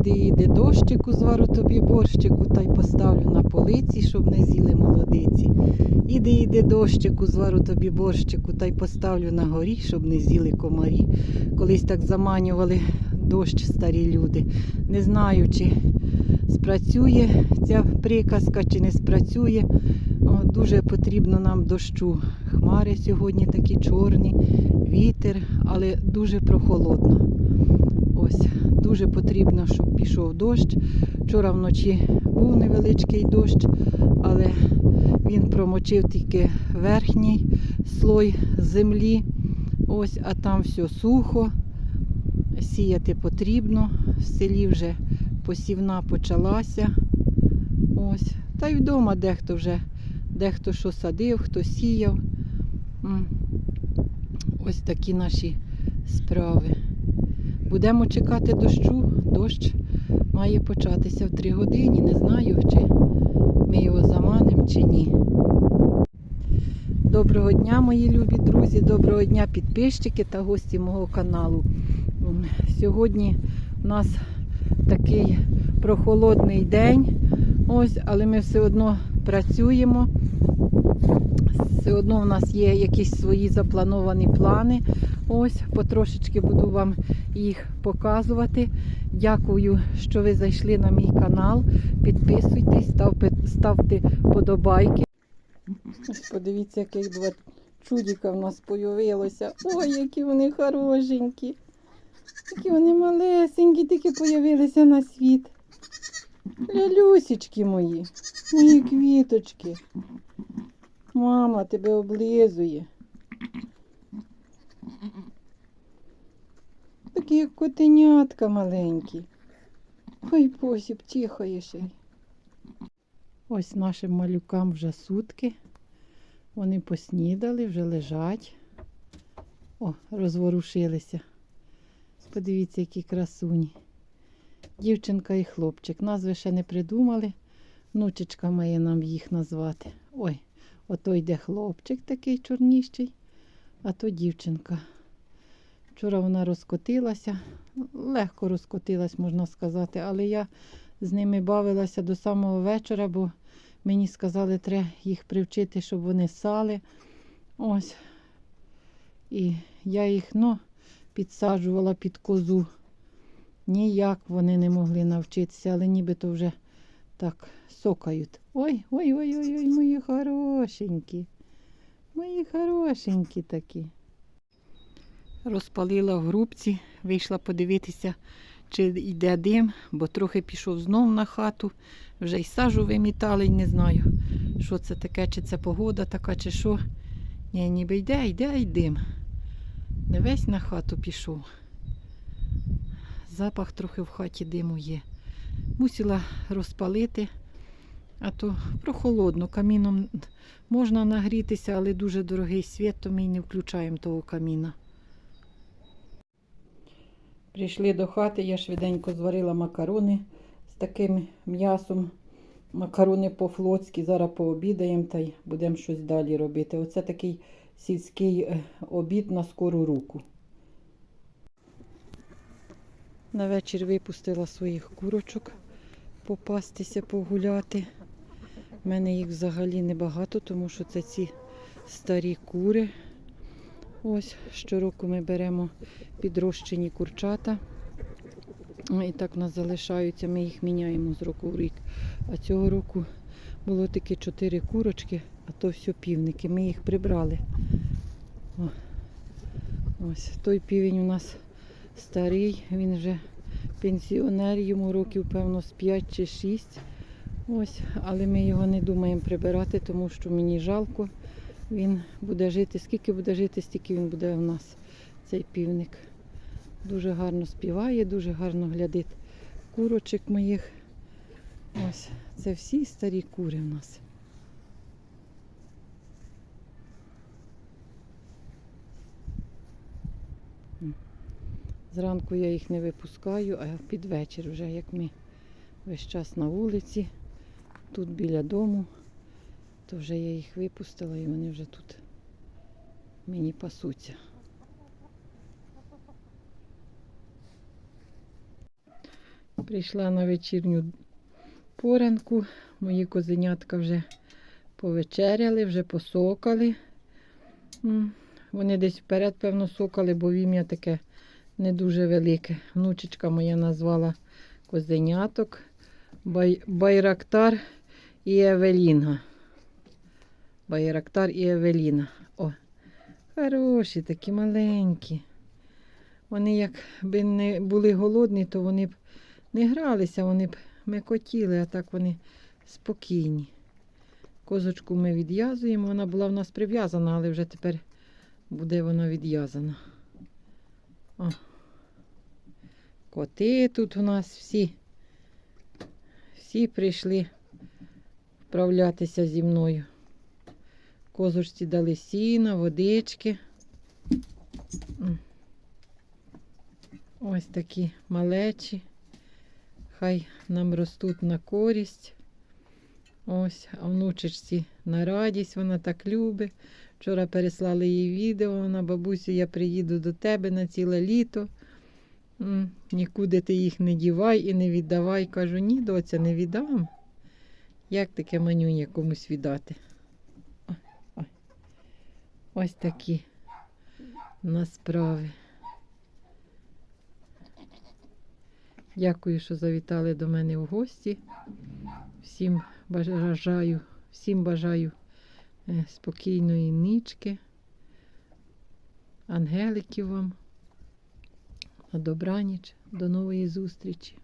Іди, іди, дощику, звару тобі борщику, та й поставлю на полиці, щоб не з'їли молодиці. Іди, іди, дощику, звару тобі борщику, та й поставлю на горі, щоб не з'їли комарі. Колись так заманювали дощ старі люди. Не знаю, чи спрацює ця приказка, чи не спрацює. Дуже потрібно нам дощу. Хмари сьогодні такі чорні, вітер, але дуже прохолодно. Ось, дуже потрібно, щоб пішов дощ. Вчора вночі був невеличкий дощ, але він промочив тільки верхній слой землі. Ось, а там все сухо. Сіяти потрібно. В селі вже посівна почалася. Ось. Та й вдома дехто вже, дехто що садив, хто сіяв. Ось такі наші справи. Будемо чекати дощу. Дощ має початися в 3 години. Не знаю, чи ми його заманимо, чи ні. Доброго дня, мої любі друзі, доброго дня, підписчики та гості мого каналу. Сьогодні у нас такий прохолодний день. Ось, але ми все одно працюємо. Все одно у нас є якісь свої заплановані плани. Ось, потрошечки буду вам їх показувати. Дякую, що ви зайшли на мій канал. Підписуйтесь, ставте, ставте подобайки. Подивіться, яких два чудіка в нас появилося. Ой, які вони хорошенькі. Які вони малесенькі, тільки появилися на світ. Лялюсічки мої, мої квіточки. Мама тебе облизує. Такі як котенятка маленькі. Ой, посіб, тихо. Ось нашим малюкам вже сутки. Вони поснідали, вже лежать. О, розворушилися. Подивіться, які красуні. Дівчинка і хлопчик. Назви ще не придумали. Внучечка має нам їх назвати. Ой, ото йде хлопчик такий чорніщий, а то дівчинка. Вчора вона розкотилася, легко розкотилась, можна сказати, але я з ними бавилася до самого вечора, бо мені сказали, треба їх привчити, щоб вони сали. Ось. І я їх ну, підсаджувала під козу. Ніяк вони не могли навчитися, але нібито вже так сокають. Ой, ой, ой, ой, ой, мої хорошенькі. Мої хорошенькі такі. Розпалила в грубці, вийшла подивитися, чи йде дим, бо трохи пішов знов на хату. Вже й сажу вимітали, не знаю, що це таке, чи це погода така, чи що. Ні, ніби йде, йде й дим. Не весь на хату пішов. Запах трохи в хаті диму є. Мусила розпалити, а то прохолодно. Каміном можна нагрітися, але дуже дорогий світ, то ми не включаємо того каміна. Прийшли до хати, я швиденько зварила макарони з таким м'ясом. Макарони по-флотськи. Зараз пообідаємо та й будемо щось далі робити. Оце такий сільський е, обід на скору руку. На вечір випустила своїх курочок попастися, погуляти. У мене їх взагалі небагато, тому що це ці старі кури. Ось щороку ми беремо підрощені курчата. І так в нас залишаються, ми їх міняємо з року в рік. А цього року було таки чотири курочки, а то все півники. Ми їх прибрали. О, ось той півень у нас старий, він вже пенсіонер, йому років, певно, з 5 чи 6. Ось, але ми його не думаємо прибирати, тому що мені жалко. Він буде жити, скільки буде жити, стільки він буде в нас, цей півник. Дуже гарно співає, дуже гарно глядить курочок моїх. Ось, це всі старі кури в нас. Зранку я їх не випускаю, а під вечір вже, як ми весь час на вулиці, тут біля дому, то вже я їх випустила і вони вже тут мені пасуться. Прийшла на вечірню поранку. Мої козенятка вже повечеряли, вже посокали. Вони десь вперед, певно, сокали, бо вім'я таке не дуже велике. Внучечка моя назвала козеняток Байрактар і Евеліна. Байрактар і Евеліна. О, хороші, такі маленькі. Вони якби не були голодні, то вони б не гралися, вони б мекотіли, а так вони спокійні. Козочку ми відв'язуємо, вона була в нас прив'язана, але вже тепер буде вона відв'язана. О. Коти тут у нас всі. Всі прийшли вправлятися зі мною. Козочці дали сіна, водички. Ось такі малечі. Хай нам ростуть на користь. Ось, а внучечці на радість, вона так любить. Вчора переслали їй відео, вона бабусю, я приїду до тебе на ціле літо. Нікуди ти їх не дівай і не віддавай. Кажу, ні, доця, не віддам. Як таке манюнє комусь віддати? Ось такі у нас справи. Дякую, що завітали до мене в гості. Всім бажаю, всім бажаю е, спокійної нічки. Ангеликів вам. На добраніч. До нової зустрічі.